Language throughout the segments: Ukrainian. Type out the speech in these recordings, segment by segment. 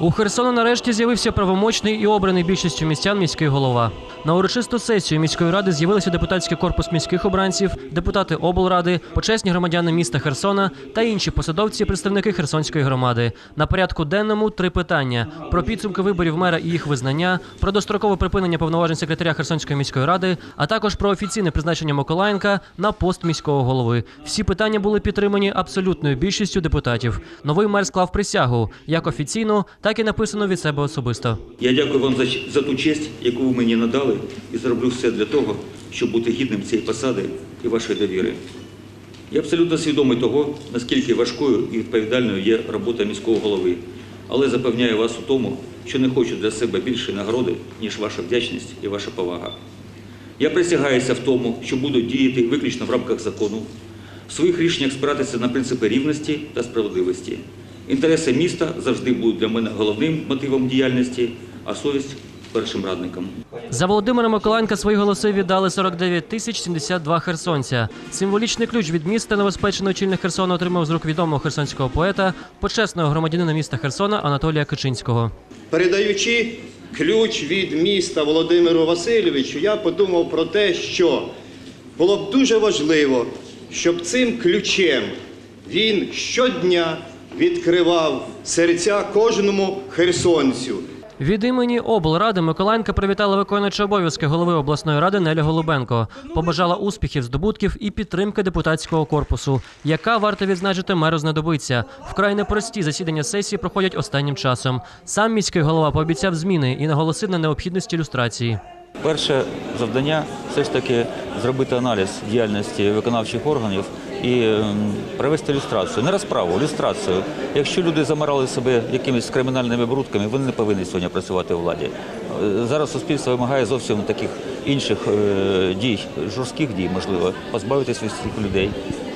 У Херсону нарешті з'явився правомочний і обраний більшістю містян міський голова. На урочисту сесію міської ради з'явилися депутатський корпус міських обранців, депутати облради, почесні громадяни міста Херсона та інші посадовці, представники Херсонської громади. На порядку денному три питання: про підсумки виборів мера і їх визнання, про дострокове припинення повноважень секретаря Херсонської міської ради, а також про офіційне призначення Миколаєнка на пост міського голови. Всі питання були підтримані абсолютною більшістю депутатів. Новий мер склав присягу як офіційно, так і написано від себе особисто. Я дякую вам за, за ту честь, яку ви мені надали, і зроблю все для того, щоб бути гідним цієї посади і вашої довіри. Я абсолютно свідомий того, наскільки важкою і відповідальною є робота міського голови, але запевняю вас у тому, що не хочу для себе більшої нагороди, ніж ваша вдячність і ваша повага. Я присягаюся в тому, що буду діяти виключно в рамках закону, в своїх рішеннях спиратися на принципи рівності та справедливості. Інтереси міста завжди будуть для мене головним мотивом діяльності, а совість першим радником. За Володимира Миколаєнка свої голоси віддали 49 тисяч 72 херсонця. Символічний ключ від міста новоспечений очільник Херсона отримав з рук відомого херсонського поета, почесного громадянина міста Херсона Анатолія Кичинського. Передаючи ключ від міста Володимиру Васильовичу, я подумав про те, що було б дуже важливо, щоб цим ключем він щодня відкривав серця кожному херсонцю. Від імені облради Миколаєнка привітала виконуюча обов'язки голови обласної ради Неля Голубенко. Побажала успіхів, здобутків і підтримки депутатського корпусу, яка варто відзначити меру знадобиться. Вкрай непрості засідання сесії проходять останнім часом. Сам міський голова пообіцяв зміни і наголосив на необхідності люстрації. Перше завдання все ж таки зробити аналіз діяльності виконавчих органів і ем, провести люстрацію. Не розправу, люстрацію. Якщо люди замирали себе якимись кримінальними брудками, вони не повинні сьогодні працювати у владі. Е, Зараз суспільство вимагає зовсім таких інших е, дій, жорстких дій, можливо, позбавитись від цих людей.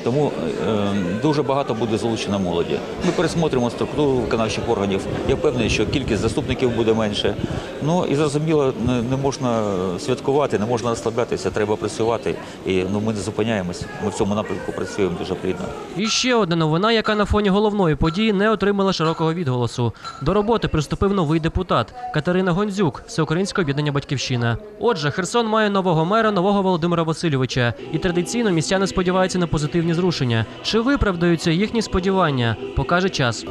Тому е, дуже багато буде залучено молоді. Ми пересмотримо структуру виконавчих органів. Я впевнений, що кількість заступників буде менше. Ну і зрозуміло, не можна святкувати, не можна розслаблятися, треба працювати. І ну ми не зупиняємось. Ми в цьому напрямку працюємо дуже плідно. І ще одна новина, яка на фоні головної події не отримала широкого відголосу. До роботи приступив новий депутат Катерина Гонзюк, Всеукраїнське об'єднання Батьківщина. Отже, Херсон має нового мера, нового Володимира Васильовича, і традиційно містяни сподіваються на позитивні зрушення. Чи виправдаються їхні сподівання? Покаже час.